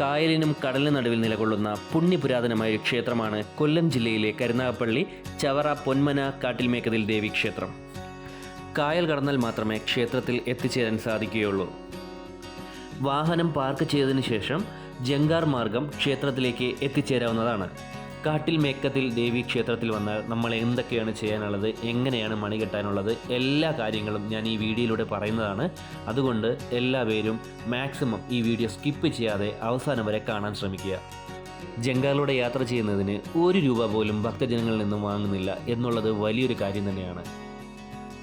കായലിനും കടലിനും നടുവിൽ നിലകൊള്ളുന്ന പുണ്യപുരാതനമായ ക്ഷേത്രമാണ് കൊല്ലം ജില്ലയിലെ കരുനാഗപ്പള്ളി ചവറ പൊന്മന കാട്ടിൽമേക്കതിൽ ദേവി ക്ഷേത്രം. കായൽ കടന്നാൽ മാത്രമേ ക്ഷേത്രത്തിൽ എത്തിച്ചേരാൻ സാധിക്കുകയുള്ളൂ. വാഹനം പാർക്ക് ചെയ്തതിനു ശേഷം ജങ്കാർ മാർഗം ക്ഷേത്രത്തിലേക്ക് എത്തിച്ചേരാവുന്നതാണ്. കാട്ടിൽ മേക്കത്തിൽ ദേവി ക്ഷേത്രത്തിൽ വന്നാൽ നമ്മൾ എന്തൊക്കെയാണ് ചെയ്യാനുള്ളത് എങ്ങനെയാണ് മണി കെട്ടാനുള്ളത് എല്ലാ കാര്യങ്ങളും ഞാൻ ഈ വീഡിയോയിലൂടെ പറയുന്നതാണ്. അതുകൊണ്ട് എല്ലാവരും മാക്സിമം ഈ വീഡിയോ സ്കിപ്പ് ചെയ്യാതെ അവസാനം വരെ കാണാൻ ശ്രമിക്കുക. ജങ്കാറിലൂടെ യാത്ര ചെയ്യുന്നതിന് ഒരു രൂപ പോലും ഭക്തജനങ്ങളിൽ നിന്നും വാങ്ങുന്നില്ല എന്നുള്ളത് വലിയൊരു കാര്യം തന്നെയാണ്.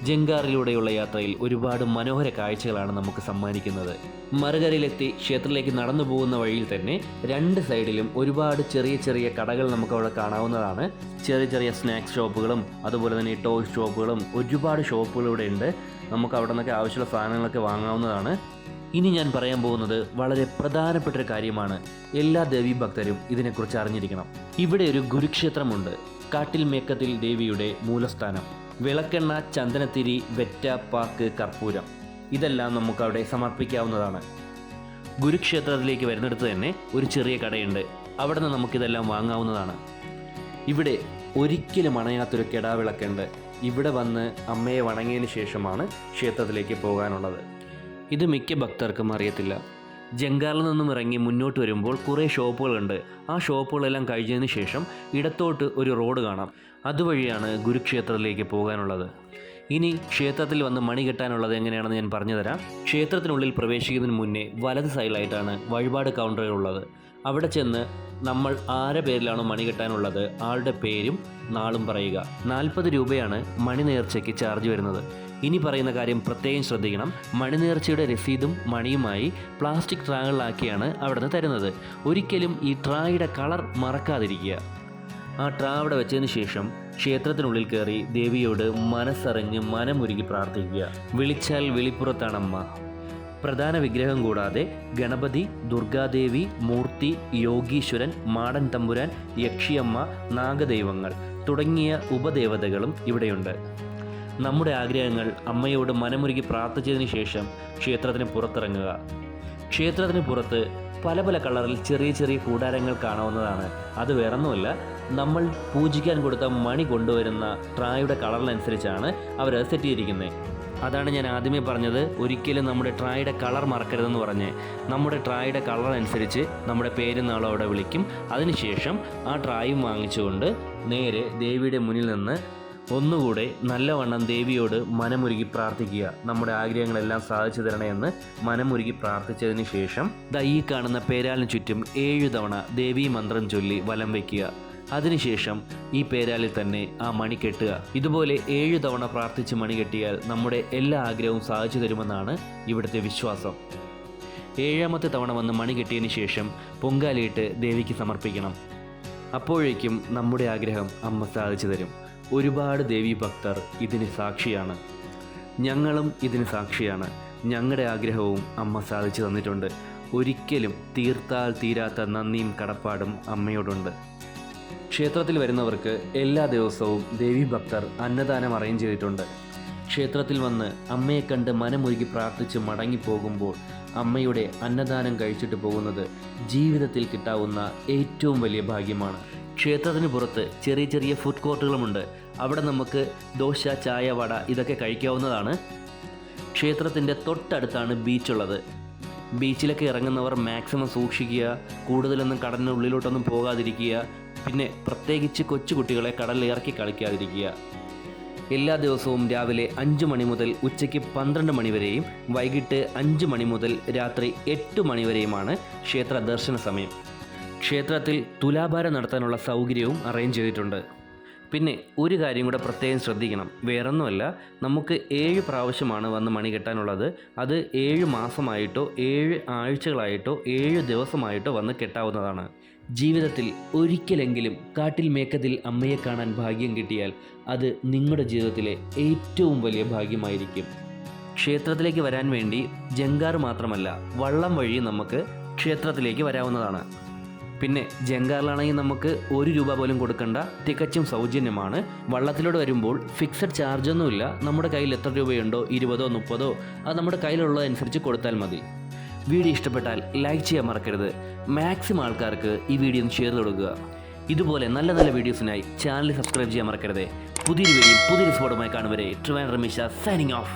ജങ്കാറിലൂടെയുള്ള യാത്രയിൽ ഒരുപാട് മനോഹര കാഴ്ചകളാണ് നമുക്ക് സമ്മാനിക്കുന്നത്. മറുകരയിലെത്തി ക്ഷേത്രത്തിലേക്ക് നടന്നു പോകുന്ന വഴിയിൽ തന്നെ രണ്ട് സൈഡിലും ഒരുപാട് ചെറിയ ചെറിയ കടകൾ നമുക്ക് അവിടെ കാണാവുന്നതാണ്. ചെറിയ ചെറിയ സ്നാക്സ് ഷോപ്പുകളും അതുപോലെ തന്നെ ടോയ് ഷോപ്പുകളും ഒരുപാട് ഷോപ്പുകൾ ഇവിടെ ഉണ്ട്. നമുക്ക് അവിടെ നിന്നൊക്കെ ആവശ്യമുള്ള സാധനങ്ങളൊക്കെ വാങ്ങാവുന്നതാണ്. ഇനി ഞാൻ പറയാൻ പോകുന്നത് വളരെ പ്രധാനപ്പെട്ട ഒരു കാര്യമാണ്. എല്ലാ ദേവി ഭക്തരും ഇതിനെക്കുറിച്ച് അറിഞ്ഞിരിക്കണം. ഇവിടെ ഒരു ഗുരുക്ഷേത്രമുണ്ട്. കാട്ടിൽ മേക്കത്തിൽ ദേവിയുടെ മൂലസ്ഥാനം. വിളക്കെണ്ണ ചന്ദനത്തിരി വെറ്റ പാക്ക് കർപ്പൂരം. ഇതെല്ലാം നമുക്ക് അവിടെ സമർപ്പിക്കാവുന്നതാണ്. ഗുരുക്ഷേത്രത്തിലേക്ക് വരുന്നിടത്ത് തന്നെ ഒരു ചെറിയ കടയുണ്ട്. അവിടെ നിന്ന് നമുക്കിതെല്ലാം വാങ്ങാവുന്നതാണ്. ഇവിടെ ഒരിക്കലും അണയാത്തൊരു കെടാവിളക്കുണ്ട്. ഇവിടെ വന്ന് അമ്മയെ വണങ്ങിയതിന് ശേഷമാണ് ക്ഷേത്രത്തിലേക്ക് പോകാനുള്ളത്. ഇത് മിക്ക ഭക്തർക്കും അറിയത്തില്ല. ജംഗാറിൽ നിന്നും ഇറങ്ങി മുന്നോട്ട് വരുമ്പോൾ കുറേ ഷോപ്പുകളുണ്ട്. ആ ഷോപ്പുകളെല്ലാം കഴിഞ്ഞതിന് ശേഷം ഇടത്തോട്ട് ഒരു റോഡ് കാണാം. അതുവഴിയാണ് ഗുരുക്ഷേത്രത്തിലേക്ക് പോകാനുള്ളത്. ഇനി ക്ഷേത്രത്തിൽ വന്ന് മണി കെട്ടാനുള്ളത് എങ്ങനെയാണെന്ന് ഞാൻ പറഞ്ഞുതരാം. ക്ഷേത്രത്തിനുള്ളിൽ പ്രവേശിക്കുന്നതിന് മുന്നേ വലത് സൈഡിലായിട്ടാണ് വഴിപാട് കൗണ്ടറുകൾ ഉള്ളത്. അവിടെ ചെന്ന് നമ്മൾ ആരെ പേരിലാണോ മണി കെട്ടാനുള്ളത് ആളുടെ പേരും നാളും പറയുക. നാൽപ്പത് രൂപയാണ് മണി നേർച്ചയ്ക്ക് ചാർജ് വരുന്നത്. ഇനി പറയുന്ന കാര്യം പ്രത്യേകം ശ്രദ്ധിക്കണം. മണിനേർച്ചയുടെ രസീതും മണിയുമായി പ്ലാസ്റ്റിക് ട്രാകളിലാക്കിയാണ് അവിടെ തരുന്നത്. ഒരിക്കലും ഈ ട്രായുടെ കളർ മറക്കാതിരിക്കുക. ആ ട്രാവിടെ വെച്ചതിന് ശേഷം ക്ഷേത്രത്തിനുള്ളിൽ കയറി ദേവിയോട് മനസ്സറിഞ്ഞ് മനമുരുകി പ്രാർത്ഥിക്കുക. വിളിച്ചാൽ വിളിപ്പുറത്താണമ്മ. പ്രധാന വിഗ്രഹം കൂടാതെ ഗണപതി ദുർഗാദേവി മൂർത്തി യോഗീശ്വരൻ മാടൻ തമ്പുരാൻ യക്ഷിയമ്മ നാഗദൈവങ്ങൾ തുടങ്ങിയ ഉപദേവതകളും ഇവിടെയുണ്ട്. നമ്മുടെ ആഗ്രഹങ്ങൾ അമ്മയോട് മനമുരുകി പ്രാർത്ഥിച്ചതിന് ശേഷം ക്ഷേത്രത്തിന് പുറത്തിറങ്ങുക. ക്ഷേത്രത്തിന് പുറത്ത് പല പല കളറിൽ ചെറിയ ചെറിയ കൂടാരങ്ങൾ കാണാവുന്നതാണ്. അത് വേറൊന്നുമല്ല നമ്മൾ പൂജിക്കാൻ കൊടുത്ത മണി കൊണ്ടുവരുന്ന ട്രായുടെ കളറിനനുസരിച്ചാണ് അവരത് സെറ്റ് ചെയ്തിരിക്കുന്നത്. അതാണ് ഞാൻ ആദ്യമേ പറഞ്ഞത്. ഒരിക്കലും നമ്മുടെ ട്രായുടെ കളർ മറക്കരുതെന്ന് പറഞ്ഞ് നമ്മുടെ ട്രായുടെ കളർ അനുസരിച്ച് നമ്മുടെ പേരും നാളും അവിടെ വിളിക്കും. അതിനുശേഷം ആ ട്രായും വാങ്ങിച്ചുകൊണ്ട് നേരെ ദേവിയുടെ മുന്നിൽ നിന്ന് ഒന്നുകൂടെ നല്ലവണ്ണം ദേവിയോട് മനമുരുകി പ്രാർത്ഥിക്കുക. നമ്മുടെ ആഗ്രഹങ്ങളെല്ലാം സാധിച്ചു തരണമെന്ന് മനമുരുകി പ്രാർത്ഥിച്ചതിന് ശേഷം ദൈ കാണുന്ന പേരാലിന് ചുറ്റും ഏഴു തവണ ദേവീ മന്ത്രം ചൊല്ലി വലം വയ്ക്കുക അതിനുശേഷം ഈ പേരാലിൽ തന്നെ ആ മണി കെട്ടുക. ഇതുപോലെ ഏഴ് തവണ പ്രാർത്ഥിച്ച് മണി കെട്ടിയാൽ നമ്മുടെ എല്ലാ ആഗ്രഹവും സാധിച്ചു തരുമെന്നാണ് ഇവിടുത്തെ വിശ്വാസം. ഏഴാമത്തെ തവണ വന്ന് മണി കെട്ടിയതിന് ശേഷം പൊങ്കാലയിട്ട് ദേവിക്ക് സമർപ്പിക്കണം. അപ്പോഴേക്കും നമ്മുടെ ആഗ്രഹം അമ്മ സാധിച്ചു തരും. ഒരുപാട് ദേവി ഭക്തർ ഇതിന് സാക്ഷിയാണ്. ഞങ്ങളും ഇതിന് സാക്ഷിയാണ്. ഞങ്ങളുടെ ആഗ്രഹവും അമ്മ സാധിച്ചു തന്നിട്ടുണ്ട്. ഒരിക്കലും തീർത്താൽ തീരാത്ത നന്ദിയും കടപ്പാടും അമ്മയോടുണ്ട്. ക്ഷേത്രത്തിൽ വരുന്നവർക്ക് എല്ലാ ദിവസവും ദേവി ഭക്തർ അന്നദാനം അറേഞ്ച് ചെയ്തിട്ടുണ്ട്. ക്ഷേത്രത്തിൽ വന്ന് അമ്മയെ കണ്ട് മനമൊരുക്കി പ്രാർത്ഥിച്ച് മടങ്ങിപ്പോകുമ്പോൾ അമ്മയുടെ അന്നദാനം കഴിച്ചിട്ട് പോകുന്നത് ജീവിതത്തിൽ കിട്ടാവുന്ന ഏറ്റവും വലിയ ഭാഗ്യമാണ്. ക്ഷേത്രത്തിന് പുറത്ത് ചെറിയ ചെറിയ ഫുഡ് കോർട്ടുകളുമുണ്ട് അവിടെ നമുക്ക് ദോശ ചായ വട ഇതൊക്കെ കഴിക്കാവുന്നതാണ്. ക്ഷേത്രത്തിന്റെ തൊട്ടടുത്താണ് ബീച്ചുള്ളത്. ബീച്ചിലൊക്കെ ഇറങ്ങുന്നവർ മാക്സിമം സൂക്ഷിക്കുക കൂടുതലൊന്നും കടലിനുള്ളിലോട്ടൊന്നും പോകാതിരിക്കുക പിന്നെ പ്രത്യേകിച്ച് കൊച്ചുകുട്ടികളെ കടലിൽ ഇറക്കി കളിക്കാതിരിക്കുക. എല്ലാ ദിവസവും രാവിലെ അഞ്ച് മണി മുതൽ ഉച്ചയ്ക്ക് പന്ത്രണ്ട് മണി വരെയും വൈകിട്ട് അഞ്ച് മണി മുതൽ രാത്രി എട്ട് മണി വരെയുമാണ് ക്ഷേത്ര ദർശന സമയം. ക്ഷേത്രത്തിൽ തുലാഭാരം നടത്താനുള്ള സൗകര്യവും അറേഞ്ച് ചെയ്തിട്ടുണ്ട്. പിന്നെ ഒരു കാര്യം കൂടെ പ്രത്യേകം ശ്രദ്ധിക്കണം. വേറൊന്നുമല്ല നമുക്ക് ഏഴ് പ്രാവശ്യമാണ് വന്ന് മണി കെട്ടാനുള്ളത്. അത് ഏഴ് മാസമായിട്ടോ ഏഴ് ആഴ്ചകളായിട്ടോ ഏഴ് ദിവസമായിട്ടോ വന്ന് കെട്ടാവുന്നതാണ്. ജീവിതത്തിൽ ഒരിക്കലെങ്കിലും കാട്ടിൽ മേക്കതിൽ അമ്മയെ കാണാൻ ഭാഗ്യം കിട്ടിയാൽ അത് നിങ്ങളുടെ ജീവിതത്തിലെ ഏറ്റവും വലിയ ഭാഗ്യമായിരിക്കും. ക്ഷേത്രത്തിലേക്ക് വരാൻ വേണ്ടി ജങ്കാർ മാത്രമല്ല വള്ളം വഴി നമുക്ക് ക്ഷേത്രത്തിലേക്ക് വരാവുന്നതാണ്. പിന്നെ ജങ്കാറിലാണെങ്കിൽ നമുക്ക് ഒരു രൂപ പോലും കൊടുക്കേണ്ട തികച്ചും സൗജന്യമാണ്. വള്ളത്തിലൂടെ വരുമ്പോൾ ഫിക്സഡ് ചാർജൊന്നുമില്ല നമ്മുടെ കയ്യിൽ എത്ര രൂപയുണ്ടോ? ഇരുപതോ മുപ്പതോ? അത് നമ്മുടെ കയ്യിലുള്ളതനുസരിച്ച് കൊടുത്താൽ മതി. വീഡിയോ ഇഷ്ടപ്പെട്ടാൽ ലൈക്ക് ചെയ്യാൻ മറക്കരുത്. മാക്സിമം ആൾക്കാർക്ക് ഈ വീഡിയോ ഷെയർ കൊടുക്കുക. ഇതുപോലെ നല്ല നല്ല വീഡിയോസിനായി ചാനൽ സബ്സ്ക്രൈബ് ചെയ്യാൻ മറക്കരുത്. പുതിയൊരു വീഡിയോ പുതിയൊരു സ്പോട്ടുമായി കാണുവരെ ട്രിവാൻ റമീഷ സൈനിങ് ഓഫ്